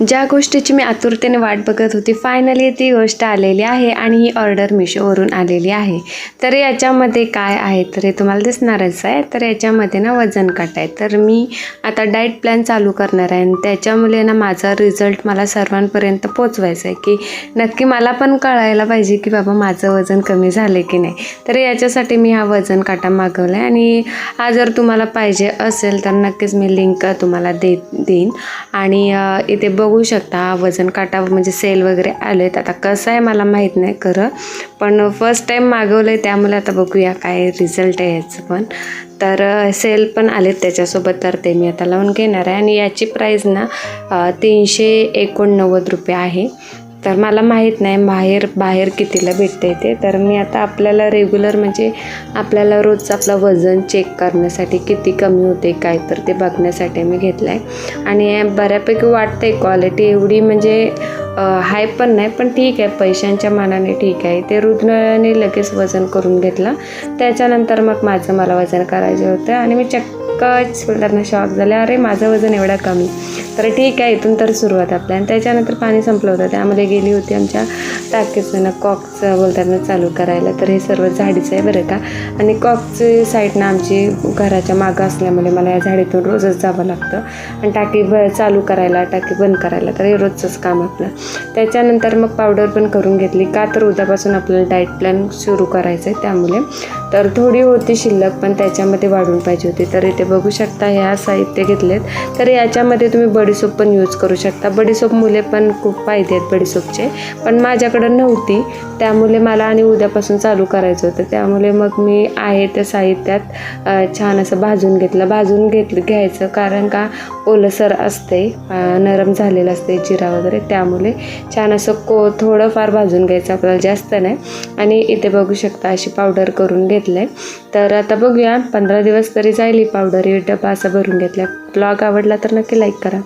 ज्या गोष्टीची मी आतुरतेने वाट बघत होती फायनली ती गोष्ट आलेली आहे आणि ही ऑर्डर मिशोवरून आलेली आहे. तर याच्यामध्ये काय आहे तर हे तुम्हाला दिसणारच आहे. तर याच्यामध्ये ना वजन काट आहे. तर मी आता डाएट प्लॅन चालू करणार आहे आणि त्याच्यामुळे ना माझा रिझल्ट मला सर्वांपर्यंत पोचवायचा आहे की नक्की मला पण कळायला पाहिजे की बाबा माझं वजन कमी झालं की नाही. तर याच्यासाठी मी हा वजन काटा मागवला आहे आणि हा जर तुम्हाला पाहिजे असेल तर नक्कीच मी लिंक तुम्हाला दे देईन. आणि इथे ब बघू शकता हा वजन काटा म्हणजे सेल वगैरे आले आहेत आता कसं आहे मला माहीत नाही खरं पण फर्स्ट टाईम मागवलं आहे त्यामुळे आता बघूया काय रिझल्ट आहे याचं पण. तर सेल पण आलेत त्याच्यासोबत तर ते मी आता लावून घेणार आहे. आणि याची प्राईज ना तीनशे एकोणनव्वद रुपये आहे. तर मला माहीत नाही बाहेर बाहेर कितीला भेटते ते. तर मी आता आपल्याला रेग्युलर म्हणजे आपल्याला रोजचं आपलं वजन चेक करण्यासाठी किती कमी होते काय तर ते बघण्यासाठी मी घेतलं आहे आणि बऱ्यापैकी वाटते क्वालिटी एवढी म्हणजे हाय पण नाही पण ठीक आहे. पैशांच्या मानाने ठीक आहे. ते रुग्णाने लगेच वजन करून घेतलं. त्याच्यानंतर मग माझं मला वजन करायचं होतं आणि मी चक्कच त्यांना शॉक झाले. अरे माझं वजन एवढं कमी. तर ठीक आहे इथून तर सुरुवात आपल्या आणि त्याच्यानंतर पाणी संपलं होतं. त्यामध्ये गेली होती आमच्या टाकीचं ना कॉकचं बोलताना चालू करायला. तर हे सर्व झाडीचं आहे बरं का. आणि कॉकचे साईडनं आमची घराच्या मागं असल्यामुळे मला या झाडीतून रोजच जावं लागतं. आणि टाकी ब चालू करायला टाकी बंद करायला. तर हे रोजचंच काम आपलं. त्याच्यानंतर मग पावडर पण करून घेतली. का तर उद्यापासून आपल्याला डाएट प्लॅन सुरू करायचं आहे त्यामुळे. तर थोडी होती शिल्लक पण त्याच्यामध्ये वाढून पाहिजे होती. तर इथे बघू शकता ह्या साहित्य घेतलेत. तर याच्यामध्ये तुम्ही बडीसोप पण यूज करू शकता. बडीसोप मुले पण खूप फायदे आहेत बडीसोपचे पण माझ्याकडं नव्हती. त्यामुळे मला आणि उद्यापासून चालू करायचं होतं. त्यामुळे मग मी आहे त्या साहित्यात छान असं भाजून घेतलं. भाजून घेतलं घ्यायचं. कारण का ओलसर असते नरम झालेलं असते जिरा वगैरे. त्यामुळे छान असं को थोडंफार भाजून घ्यायचं आपल्याला जास्त नाही. आणि इथे बघू शकता अशी पावडर करून घेतलं आहे तर आता बघूया पंधरा दिवस तरी जाईल ही पावडर ही डबा असा भरून घेतला ब्लॉग आवडला तर नक्की लाईक करा.